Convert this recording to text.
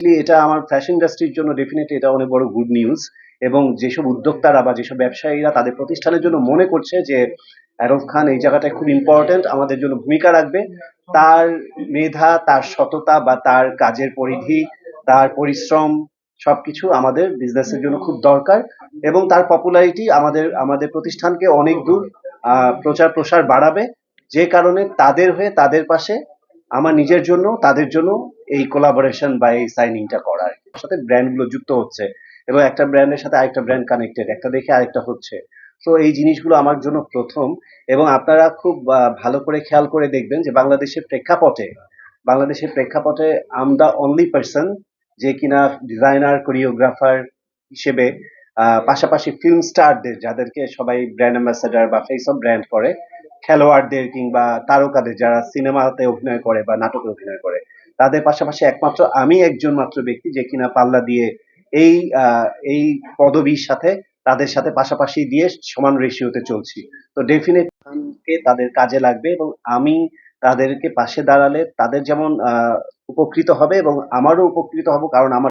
এটা আমার ফ্যাশন ইন্ডাস্ট্রির জন্য ডেফিনেটলি এটা অনেক বড় গুড নিউজ এবং যেসব উদ্যোক্তারা বা যেসব ব্যবসায়ীরা তাদের প্রতিষ্ঠানের জন্য মনে করছে যে আরফ খান এই জায়গাটায় খুব ইম্পর্ট্যান্ট আমাদের জন্য ভূমিকা রাখবে, তার মেধা, তার সততা বা তার কাজের পরিধি, তার পরিশ্রম সবকিছু আমাদের বিজনেসের জন্য খুব দরকার এবং তার পপুলারিটি আমাদের আমাদের প্রতিষ্ঠানকে অনেক দূর প্রচার প্রসার বাড়াবে, যে কারণে তাদের হয়ে তাদের পাশে, আমার নিজের জন্য, তাদের জন্য এই কোলাবোরেশন বা এই সাইনিংটা করার সাথে ব্র্যান্ডগুলো যুক্ত হচ্ছে এবং একটা ব্র্যান্ডের সাথে আরেকটা ব্র্যান্ড কানেক্টেড একটা দেখে আরেকটা হচ্ছে। তো এই জিনিসগুলো আমার জন্য প্রথম এবং আপনারা খুব ভালো করে খেয়াল করে দেখবেন যে বাংলাদেশের প্রেক্ষাপটে বাংলাদেশের প্রেক্ষাপটে আম দ্য অনলি পার্সন যে কিনা ডিজাইনার কোরিওগ্রাফার হিসেবে পাশাপাশি ফিল্ম স্টারদের যাদেরকে সবাই ব্র্যান্ড অ্যাম্বাসেডার বা ফেস অফ ব্র্যান্ড করে, খেলোয়াড়দের কিংবা তারকাদের যারা সিনেমাতে অভিনয় করে বা নাটকে অভিনয় করে তাদের পাশাপাশি একমাত্র আমি একজন মাত্র ব্যক্তি যে কিনা পাল্লা দিয়ে এই এই পদবীর সাথে তাদের সাথে পাশাপাশি দিয়ে সমান রেশিওতে চলছি। তো ডেফিনেটকে তাদের কাজে লাগবে এবং আমি তাদেরকে পাশে দাঁড়ালে তাদের যেমন উপকৃত হবে এবং আমারও উপকৃত হব কারণ আমার